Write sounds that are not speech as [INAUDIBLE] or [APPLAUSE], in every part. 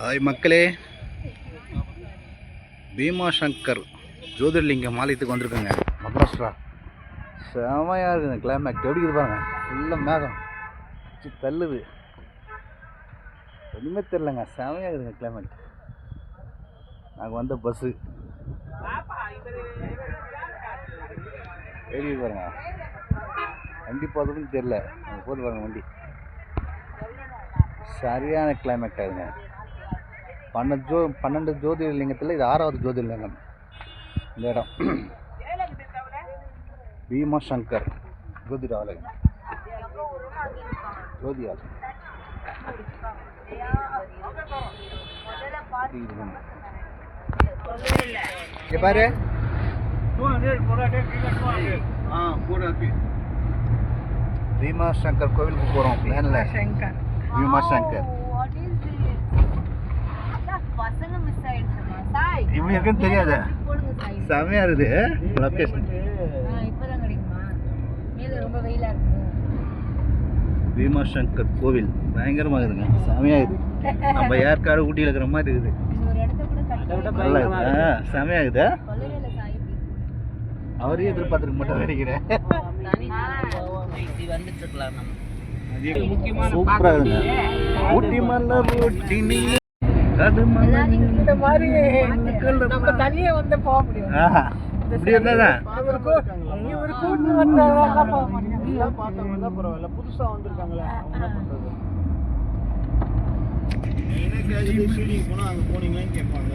Hi மக்களே. பீமா சங்கர் ஜோதிர்லிங்கம் ஆலயத்துக்கு வந்திருக்கோங்க. மகாராஷ்டிரா. செமையாக இருக்குங்க கிளைமேட் எப்படி இது பாருங்க. ஃபுல்லாக மேகம். தள்ளுது. ஒன்றுமே தெரிலங்க செமையாக இருக்குதுங்க கிளைமேட் நாங்கள் வந்த பஸ்ஸு எப்படி இருக்கு பாருங்க. வண்டி போகிறதுன்னு தெரில அங்கே போது பாருங்க வண்டி. சரியான கிளைமேட் ஆகுதுங்க பன்னெண்டு ஜோ பன்னெண்டு ஜோதிர்லிங்கத்தில் இது ஆறாவது ஜோதிர்லிங்கம். இந்த இடம். பீமா சங்கர் ஜோதிட ஆலயம் ஜோதி ஆலயம் இதுதாங்க. இங்க பாரு பீமா சங்கர் கோவிலுக்கு போகிறோம் பிளானில் பீமா பசங்க மிஸ் ஆயிடுச்சுமா சாய் இப்படி இருக்குன்னு தெரியாத. போடுங்க சாய் செமையாக இருக்குது லொக்கேஷன் இப்பதான் கிடைக்குமா? மேல ரொம்ப வெயிலா இருக்கு. பீமா சங்கர் கோவில். பயங்கரமாக இருக்குதுங்க. செமையாக இருக்குது. நம்ம [LAUGHS] ஏற்காடு ஊட்டியில் இருக்கிற மாதிரி இருக்குது. நல்லா இருக்குது. அவரையும் எதிர்பார்த்துருக்க மாட்டோம் நினைக்கிறேன் சூப்பராக இருக்குங்க. ஊட்டி மலர் ஊட்டி நீல அது இந்த மாதிரி நம்ம தனியே வந்து போக முடியும் ஆஹா. இப்படி இருந்தாதான் இவர் கூட்டு வந்தா போக முடியும். புதுசா வந்திருக்காங்களே என்ன பண்றது? ஷூட்டிங் போனால் அங்கே போனீங்களான்னு கேட்பாங்க.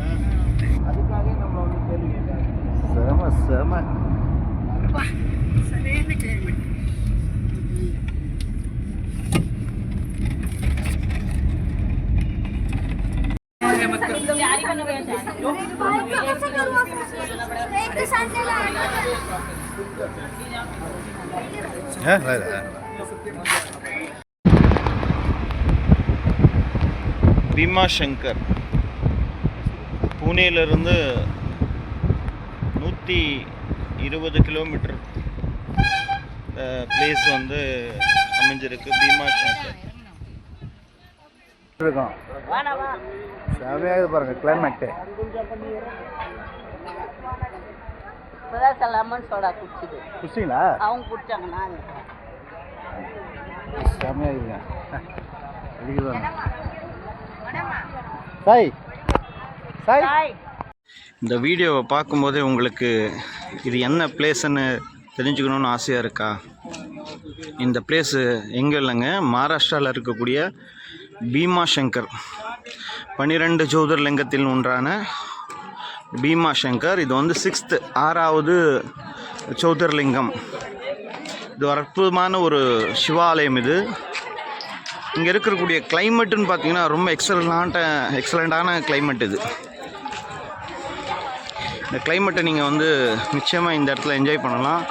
அதுக்காக நம்ம வந்து கேள்வி செம செம. ஆ है பீமா சங்கர் பூனேலேருந்து நூற்றி இருபது கிலோமீட்டர் பிளேஸ் வந்து அமைஞ்சிருக்கு பீமா சங்கர் இருக்கும். செமையாக பாருங்க கிளைமேட்டு குடிச்சிங்களா அவங்க குடிச்சாங்க நான் செமையாக இருக்குங்க சாய். சாய். இந்த வீடியோவை பார்க்கும்போதே உங்களுக்கு இது என்ன பிளேஸ்ன்னு தெரிஞ்சுக்கணுன்னு ஆசையாக இருக்கா? இந்த பிளேஸு எங்கே இல்லைங்க? மகாராஷ்டிராவில் இருக்கக்கூடிய பீமா சங்கர் பன்னிரெண்டு ஜோதிர்லிங்கத்தில் ஒன்றான பீமா சங்கர் இது வந்து சிக்ஸ்த்து ஆறாவது ஜோதிர்லிங்கம். இது ஒரு அற்புதமான ஒரு சிவாலயம் இது. இங்கே இருக்கக்கூடிய கிளைமேட்டுன்னு பார்த்தீங்கன்னா ரொம்ப எக்ஸலண்ட்டான எக்ஸலண்ட்டான கிளைமேட் இது. இந்த கிளைமேட்டை நீங்கள் வந்து நிச்சயமாக இந்த இடத்துல என்ஜாய் பண்ணலாம்.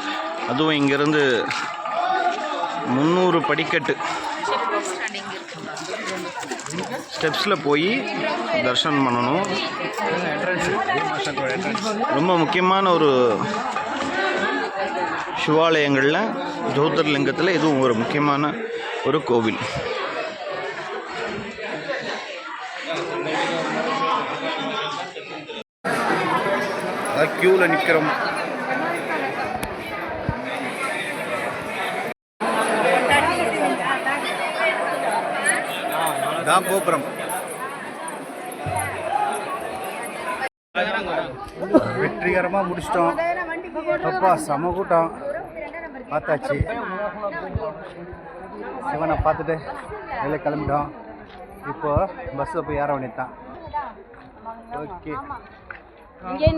அதுவும் இங்கேருந்து முந்நூறு படிக்கட்டு ஸ்டெப்ஸில் போய் தரிசனம் பண்ணணும். ரொம்ப முக்கியமான ஒரு சிவாலயங்களில் ஜோதிர்லிங்கத்தில் இதுவும் ஒரு முக்கியமான ஒரு கோவில். அதான் க்யூவில் நிற்கிறோம் தான் கோபுரம். வெற்றிகரமாக முடிச்சிட்டோம். அப்பா செம கூட்டம். பார்த்தாச்சு. சிவனை பார்த்துட்டு வெளியே கிளம்பிட்டோம். இப்போ பஸ்ஸில் போய் ஏற வேண்டியது ஓகே. இங்கே